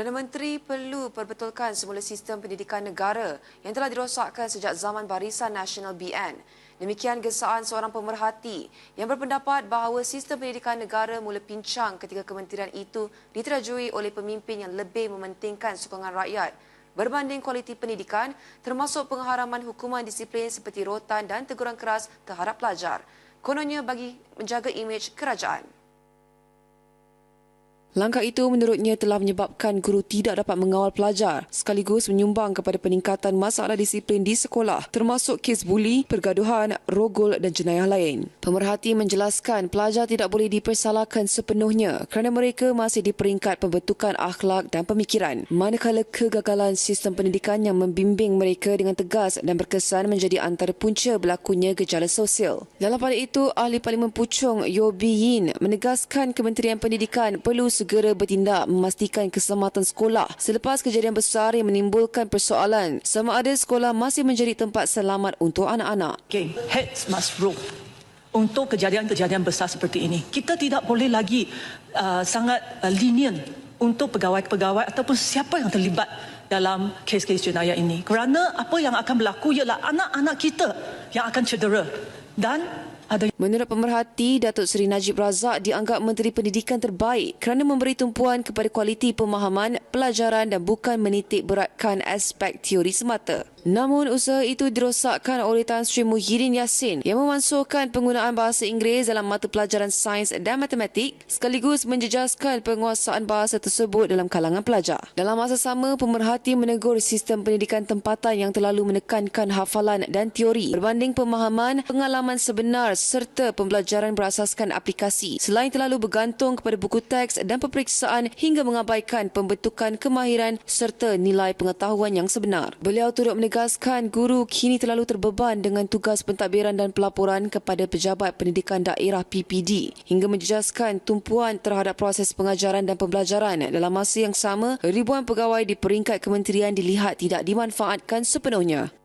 Perdana Menteri perlu perbetulkan semula sistem pendidikan negara yang telah dirosakkan sejak zaman Barisan Nasional BN. Demikian gesaan seorang pemerhati yang berpendapat bahawa sistem pendidikan negara mula pincang ketika kementerian itu diterajui oleh pemimpin yang lebih mementingkan sokongan rakyat berbanding kualiti pendidikan termasuk pengharaman hukuman disiplin seperti rotan dan teguran keras terhadap pelajar. Kononnya bagi menjaga imej kerajaan. Langkah itu menurutnya telah menyebabkan guru tidak dapat mengawal pelajar sekaligus menyumbang kepada peningkatan masalah disiplin di sekolah termasuk kes buli, pergaduhan, rogol dan jenayah lain. Pemerhati menjelaskan pelajar tidak boleh dipersalahkan sepenuhnya kerana mereka masih di peringkat pembentukan akhlak dan pemikiran manakala kegagalan sistem pendidikan yang membimbing mereka dengan tegas dan berkesan menjadi antara punca berlakunya gejala sosial. Dalam pada itu, Ahli Parlimen Puchong Yobi Yin menegaskan Kementerian Pendidikan perlu segera bertindak memastikan keselamatan sekolah selepas kejadian besar yang menimbulkan persoalan sama ada sekolah masih menjadi tempat selamat untuk anak-anak. Okay, heads must roll. Untuk kejadian-kejadian besar seperti ini, kita tidak boleh lagi uh, sangat uh, lenient untuk pegawai-pegawai ataupun siapa yang terlibat dalam kes-kes jenayah ini. Kerana apa yang akan berlaku ialah anak-anak kita yang akan cedera dan Menurut pemerhati, Datuk Seri Najib Razak dianggap Menteri Pendidikan terbaik kerana memberi tumpuan kepada kualiti pemahaman, pelajaran dan bukan menitik beratkan aspek teori semata. Namun usaha itu dirosakkan oleh Tan Sri Muhyiddin Yassin yang memansuhkan penggunaan bahasa Inggeris dalam mata pelajaran sains dan matematik sekaligus menjejaskan penguasaan bahasa tersebut dalam kalangan pelajar. Dalam masa sama, pemerhati menegur sistem pendidikan tempatan yang terlalu menekankan hafalan dan teori berbanding pemahaman, pengalaman sebenar serta pembelajaran berasaskan aplikasi selain terlalu bergantung kepada buku teks dan peperiksaan hingga mengabaikan pembentukan kemahiran serta nilai pengetahuan yang sebenar. Beliau turut menegaskan guru kini terlalu terbeban dengan tugas pentadbiran dan pelaporan kepada pejabat pendidikan daerah PPD hingga menjejaskan tumpuan terhadap proses pengajaran dan pembelajaran. Dalam masa yang sama, ribuan pegawai di peringkat kementerian dilihat tidak dimanfaatkan sepenuhnya.